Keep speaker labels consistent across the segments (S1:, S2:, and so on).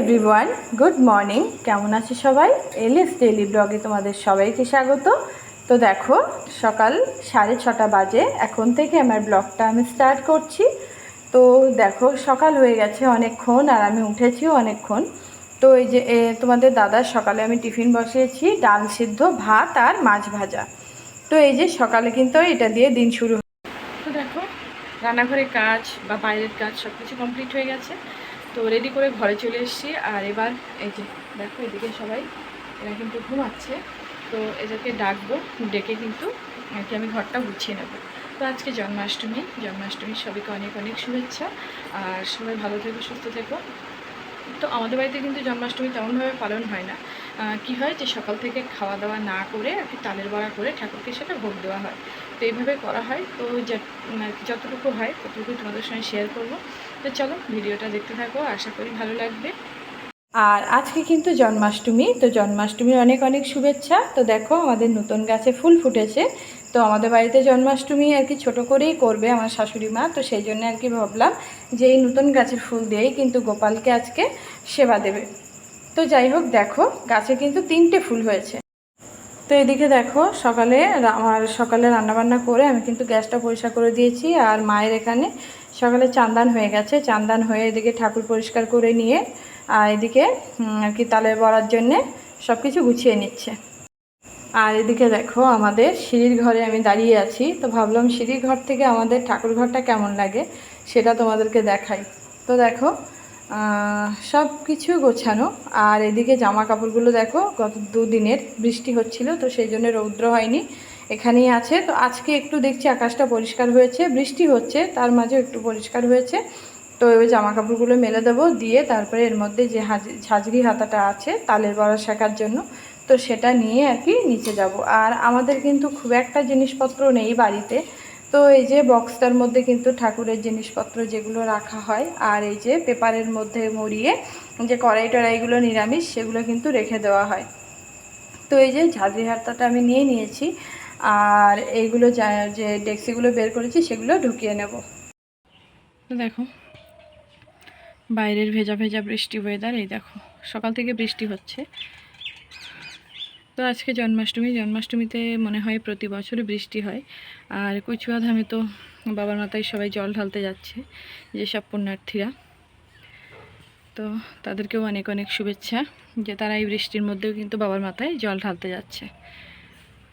S1: Everyone, good morning. কেমন আছে সবাই? এলিস ডেলি ব্লগে তোমাদের সবাইকে স্বাগত। তো দেখো, সকাল সাড়ে ছটা বাজে। এখন থেকে আমার ব্লগটা আমি স্টার্ট করছি। তো দেখো, সকাল হয়ে গেছে অনেকক্ষণ, আর আমি উঠেছিও অনেকক্ষণ। তো এই যে তোমাদের দাদার সকালে আমি টিফিন বসিয়েছি, ডাল সিদ্ধ, ভাত আর মাছ ভাজা। তো এই যে, সকালে কিন্তু এটা দিয়ে দিন শুরু তো দেখো, রান্নাঘরের কাজ বা বাইরের কাজ সব কিছু কমপ্লিট হয়ে গেছে। তো রেডি করে ঘরে চলে এসেছি। আর এবার এই যে, দেখো এদিকে সবাই, এরা কিন্তু ঘুমাচ্ছে। তো এদেরকে ডাকবো, ডেকে কিন্তু আর আমি ঘরটা গুছিয়ে নেব। তো আজকে জন্মাষ্টমী, জন্মাষ্টমীর সবাইকে অনেক অনেক শুভেচ্ছা। আর সবাই ভালো থেকো, সুস্থ থেকো। তো আমাদের বাড়িতে কিন্তু জন্মাষ্টমী তেমনভাবে পালন হয় না। কি হয় যে সকাল থেকে খাওয়া দাওয়া না করে আর কি তালের বড়া করে ঠাকুরকে সেটা ভোগ দেওয়া হয়। তো এইভাবে করা হয়। তো কি যতটুকু হয় ততটুকু তোমাদের সঙ্গে শেয়ার করব। তো চলো ভিডিওটা দেখতে থাকো, আশা করি ভালো লাগবে। আর আজকে কিন্তু জন্মাষ্টমী, তো জন্মাষ্টমীর অনেক অনেক শুভেচ্ছা। তো দেখো আমাদের নতুন গাছে ফুল ফুটেছে। তো আমাদের বাড়িতে জন্মাষ্টমী আর কি ছোটো করেই করবে আমার শাশুড়ি মা। তো সেই জন্য আর কি ভাবলাম যে এই নতুন গাছের ফুল দিয়েই কিন্তু গোপালকে আজকে সেবা দেবে। তো যাই হোক দেখো, গাছে কিন্তু তিনটে ফুল হয়েছে। তো এদিকে দেখো, সকালে আমার সকালে রান্নাবান্না করে আমি কিন্তু গ্যাসটা পরিষ্কার করে দিয়েছি আর মায়ের এখানে সকালে চান্দান হয়ে গেছে। চান্দান হয়ে এদিকে ঠাকুর পরিষ্কার করে নিয়ে, আর এদিকে আর কি তালে বড়ার জন্যে সব কিছু গুছিয়ে নিচ্ছে। আর এদিকে দেখো, আমাদের সিঁড়ির ঘরে আমি দাঁড়িয়ে আছি। তো ভাবলাম সিঁড়ির ঘর থেকে আমাদের ঠাকুর ঘরটা কেমন লাগে সেটা তোমাদেরকে দেখাই। তো দেখো সব কিছু গোছানো। আর এদিকে জামা কাপড়গুলো দেখো, গত দুদিনের বৃষ্টি হচ্ছিল, তো সেই জন্য রৌদ্র হয়নি। এখানেই আছে। তো আজকে একটু দেখছি আকাশটা পরিষ্কার হয়েছে, বৃষ্টি হচ্ছে, তার মাঝে একটু পরিষ্কার হয়েছে। তো ওই জামা কাপড়গুলো মেলে দেবো, দিয়ে তারপরে এর মধ্যে যে হাজ- ঝাঁঝরি হাতাটা আছে, তালের বড়া শেখার জন্য, তো সেটা নিয়ে আর কি নিচে যাব। আর আমাদের কিন্তু খুব একটা জিনিসপত্র নেই বাড়িতে। তো এই যে বক্সটার মধ্যে কিন্তু ঠাকুরের জিনিসপত্র যেগুলো রাখা হয়, আর এই যে পেপারের মধ্যে মরিয়ে যে কড়াই টড়াইগুলো নিরামিষ সেগুলো কিন্তু রেখে দেওয়া হয়। তো এই যে ঝাঁঝরি হাতাটা আমি নিয়ে নিয়েছি, আর এইগুলো যা- যে ডেক্সিগুলো বের করেছি সেগুলো ঢুকিয়ে নেব। দেখো, বাইরের ভেজা ভেজা বৃষ্টি ওয়েদার এই দেখো, সকাল থেকে বৃষ্টি হচ্ছে। তো আজকে জন্মাষ্টমী, জন্মাষ্টমীতে মনে হয় প্রতি বছরই বৃষ্টি হয়। আর কচুয়া ধামে তো বাবার মাথায় সবাই জল ঢালতে যাচ্ছে যেসব পুণ্যার্থীরা। তো তাদেরকেও অনেক অনেক শুভেচ্ছা, যে তারা এই বৃষ্টির মধ্যেও কিন্তু বাবার মাথায় জল ঢালতে যাচ্ছে।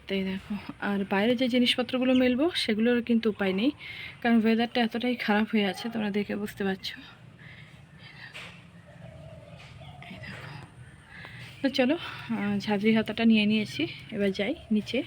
S1: তো এই দেখো, আর বাইরে যে জিনিসপত্রগুলো মেলবো, সেগুলোর কিন্তু উপায় নেই, কারণ ওয়েদারটা এতটাই খারাপ হয়ে আছে, তোমরা দেখে বুঝতে পারছ এই দেখো তো চলো ঝাঁঝরি হাতাটা নিয়ে নিয়েছি এবার যাই নিচে।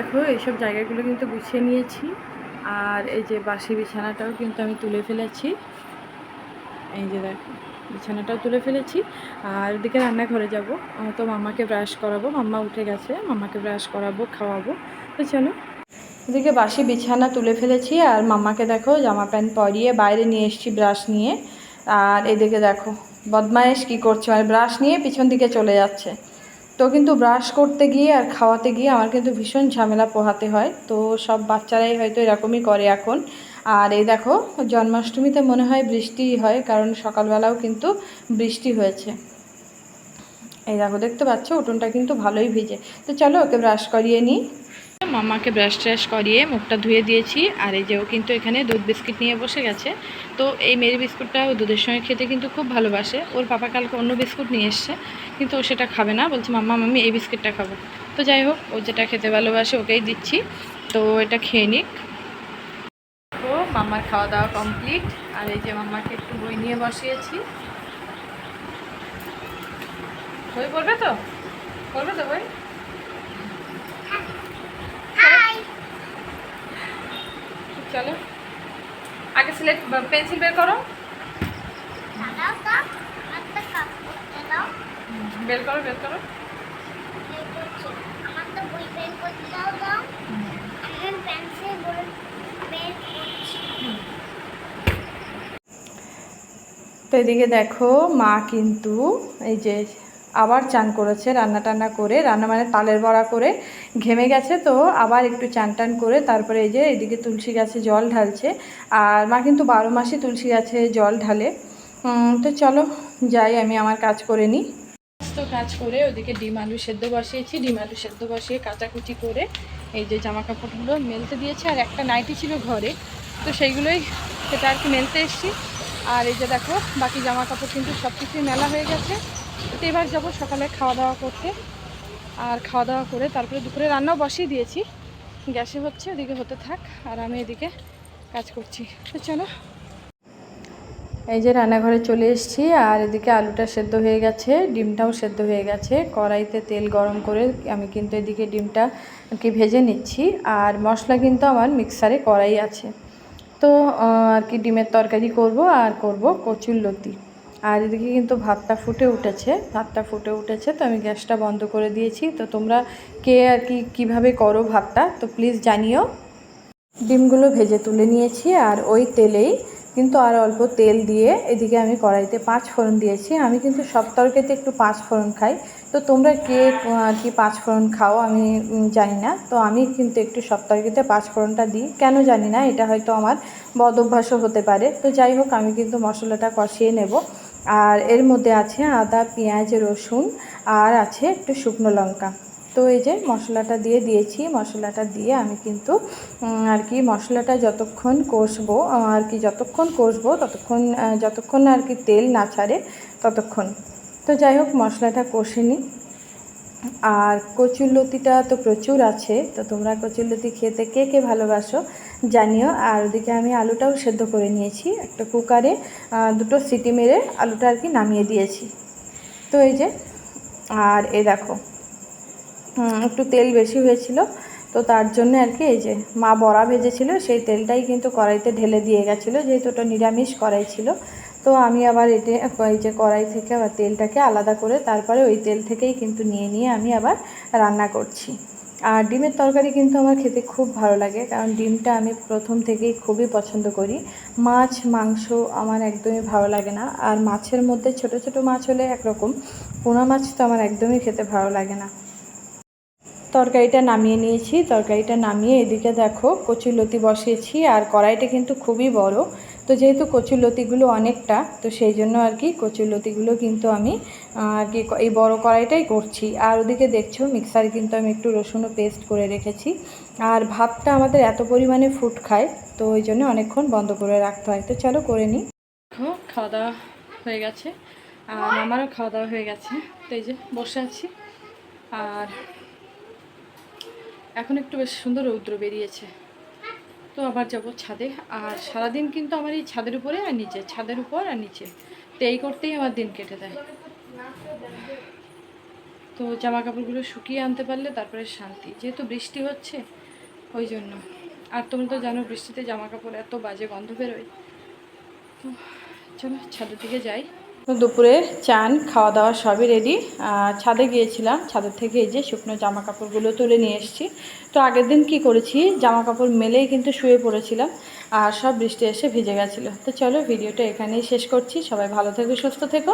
S1: দেখো এইসব জায়গাগুলো কিন্তু গুছিয়ে নিয়েছি। আর এই যে বাসি বিছানাটাও কিন্তু আমি তুলে ফেলেছি। এই যে দেখো, বিছানাটাও তুলে ফেলেছি। আর এদিকে রান্নাঘরে যাব। তো মামাকে ব্রাশ করাবো। মাম্মা উঠে গেছে মামাকে ব্রাশ করাবো, খাওয়াবো। তো চলো। এদিকে বাসি বিছানা তুলে ফেলেছি, আর মাম্মাকে দেখো, জামা প্যান্ট পরিয়ে বাইরে নিয়ে এসেছি ব্রাশ নিয়ে। আর এদিকে দেখো, বদমায়েশ কী করছে? মানে ব্রাশ নিয়ে পিছন দিকে চলে যাচ্ছে। তো কিন্তু ব্রাশ করতে গিয়ে আর খাওয়াতে গিয়ে আমার কিন্তু ভীষণ ঝামেলা পোহাতে হয়। তো সব বাচ্চারাই হয়তো এরকমই করে এখন। আর এই দেখো, জন্মাষ্টমীতে মনে হয় বৃষ্টি হয়, কারণ সকালবেলাও কিন্তু বৃষ্টি হয়েছে। এই দেখো, দেখতে পাচ্ছ? উঠোনটা কিন্তু ভালোই ভিজে। তো চলো ওকে ব্রাশ করিয়ে নিই। মামাকে ব্রাশ ট্রাশ করিয়ে মুখটা ধুয়ে দিয়েছি। আর এই যে ও কিন্তু এখানে দুধ বিস্কিট নিয়ে বসে গেছে। তো এই মেরি বিস্কুটটা ও দুধের সঙ্গে খেতে কিন্তু খুব ভালোবাসে। ওর পাপা কালকে অন্য বিস্কুট নিয়ে এসছে, কিন্তু ও সেটা খাবে না। বলছে, মাম্মা, মাম্মি, এই বিস্কিটটা খাব। তো যাই হোক, ও যেটা খেতে ভালোবাসে ওকেই দিচ্ছি। তো এটা খেয়ে নিক। তো মাম্মার খাওয়া দাওয়া কমপ্লিট আর এই যে মাম্মাকে একটু বই নিয়ে বসিয়েছি। বই পড়বে তো? পড়বে তো বই চলো। আগে সিলেক্ট পেন্সিল বের করো। বের করো বের করো।
S2: তো
S1: এদিকে দেখো মা কিন্তু এই যে আবার চান করেছে, রান্না টান্না করে, রান্না মানে তালের বড়া করে, ঘেমে গেছে তো আবার একটু চান টান করে তারপরে এই যে এদিকে তুলসী গাছে জল ঢালছে, আর মা কিন্তু বারো মাসে তুলসী গাছে জল ঢালে। তো চলো যাই, আমি আমার কাজ করে নিই। সমস্ত কাজ করে ওদিকে ডিম আলু সেদ্ধ বসিয়েছি, ডিম আলু সেদ্ধ বসিয়ে কাচাকুচি করে এই যে জামা কাপড়গুলো মেলতে দিয়েছে, আর একটা নাইটি ছিল ঘরে, তো সেইগুলোই সেটা আর কি মেলতে এসেছি। আর এই যে দেখো, বাকি জামা কাপড় কিন্তু সব কিছুই মেলা হয়ে গেছে। তো এবার যাব সকালে খাওয়া দাওয়া করতে। আর খাওয়া দাওয়া করে তারপরে দুপুরে রান্নাও বসিয়ে দিয়েছি। গ্যাসে হচ্ছে, ওদিকে হতে থাক, আর আমি এদিকে কাজ করছি। তো চলো। এই যে রান্নাঘরে চলে এসেছি, আর এদিকে আলুটা সেদ্ধ হয়ে গেছে, ডিমটাও সেদ্ধ হয়ে গেছে। কড়াইতে তেল গরম করে আমি কিন্তু এদিকে ডিমটা কি ভেজে নিচ্ছি, আর মশলা কিন্তু আমার মিক্সারে কড়াই আছে। তো আর কি ডিমের তরকারি করব, আর করব কচুর লতি। আর এদিকে কিন্তু ভাতটা ফুটে উঠেছে। ভাতটা ফুটে উঠেছে, তো আমি গ্যাসটা বন্ধ করে দিয়েছি। তো তোমরা কে আর কি কীভাবে করো ভাতটা, তো প্লিজ জানিও। ডিমগুলো ভেজে তুলে নিয়েছি আর ওই তেলেই কিন্তু আর অল্প তেল দিয়ে এদিকে আমি কড়াইতে পাঁচ ফোড়ন দিয়েছি। আমি কিন্তু সব তরকারিতে একটু পাঁচ ফোড়ন খাই। তো তোমরা কে আর কি পাঁচ ফোড়ন খাও আমি জানি না। তো আমি কিন্তু একটু সব তরকারিতে পাঁচ ফোড়নটা দিই। কেন জানি না, এটা হয়তো আমার বদ অভ্যাসও হতে পারে। তো যাই হোক, আমি কিন্তু মশলাটা কষিয়ে নেব। আর এর মধ্যে আছে আদা, পেঁয়াজ, রসুন আর আছে একটু শুকনো লঙ্কা। তো এই যে মশলাটা দিয়ে দিয়েছি, মশলাটা দিয়ে আমি কিন্তু আর কি মশলাটা যতক্ষণ কষবো, আর কি যতক্ষণ কষবো, ততক্ষণ যতক্ষণ আর কি তেল না ছাড়ে, ততক্ষণ। তো যাই হোক, মশলাটা কষে নিই। আর কচুরলতিটা তো প্রচুর আছে, তো তোমরা কচুরলতি খেতে কে কে ভালোবাসো জানিও। আর ওদিকে আমি আলুটাও সেদ্ধ করে নিয়েছি, একটা কুকারে দুটো সিটি মেরে আলুটা আর কি নামিয়ে দিয়েছি। তো এই যে, আর এ দেখো একটু তেল বেশি হয়েছিল, তো তার জন্য আর কি এই যে মা বড়া ভেজেছিল, সেই তেলটাই কিন্তু কড়াইতে ঢেলে দিয়ে গেছিল, যেহেতু ওটা নিরামিষ কড়াই ছিল। তো আমি আবার এটে এই যে কড়াই থেকে আবার তেলটাকে আলাদা করে তারপরে ওই তেল থেকেই কিন্তু নিয়ে নিয়ে আমি আবার রান্না করছি। আর ডিমের তরকারি কিন্তু আমার খেতে খুব ভালো লাগে, কারণ ডিমটা আমি প্রথম থেকেই খুবই পছন্দ করি। মাছ, মাংস আমার একদমই ভালো লাগে না, আর মাছের মধ্যে ছোট ছোট মাছ হলে একরকম, পোনা মাছ তো আমার একদমই খেতে ভালো লাগে না। তরকারিটা নামিয়ে নিয়েছি, তরকারিটা নামিয়ে এদিকে দেখো কচুরলতি বসিয়েছি, আর কড়াইটা কিন্তু খুবই বড় তো যেহেতু কচুরলতিগুলো অনেকটা, তো সেই জন্য আর কি কচুরলতিগুলো কিন্তু আমি আর কি এই বড় কড়াইটাই করছি। আর ওদিকে দেখছ, মিক্সারে কিন্তু আমি একটু রসুনও পেস্ট করে রেখেছি। আর ভাতটা আমাদের এত পরিমাণে ফুট খায়, তো ওই জন্য অনেকক্ষণ বন্ধ করে রাখতে হয়। তো চলো করে নিই। খাওয়া দাওয়া হয়ে গেছে। আর আমারও খাওয়া দাওয়া হয়ে গেছে। তো এই যে বসে আছি। আর এখন একটু বেশ সুন্দর রৌদ্র বেরিয়েছে। তো আবার যাব ছাদে। আর সারাদিন কিন্তু আমার এই ছাদের উপরে আর নিচে, ছাদের উপর আর নিচে। তো এই করতেই আমার দিন কেটে দেয় তো জামা কাপড়গুলো শুকিয়ে আনতে পারলে তারপরে শান্তি। যেহেতু বৃষ্টি হচ্ছে, ওই জন্য। আর তুমি তো জানো, বৃষ্টিতে জামা কাপড় এত বাজে গন্ধ বেরোয়। তো চলো, ছাদের দিকে যাই। দুপুরে চান খাওয়া দাওয়া সবই রেডি ছাদে গিয়েছিলাম, ছাদের থেকে এই যে শুকনো জামা কাপড়গুলো তুলে নিয়ে এসেছি। তো আগের দিন কি করেছি জামা কাপড় মেলেই কিন্তু শুয়ে পড়েছিলাম আর সব বৃষ্টি এসে ভিজে গেছিল। তো চলো ভিডিওটা এখানেই শেষ করছি। সবাই ভালো থেকো, সুস্থ থেকো।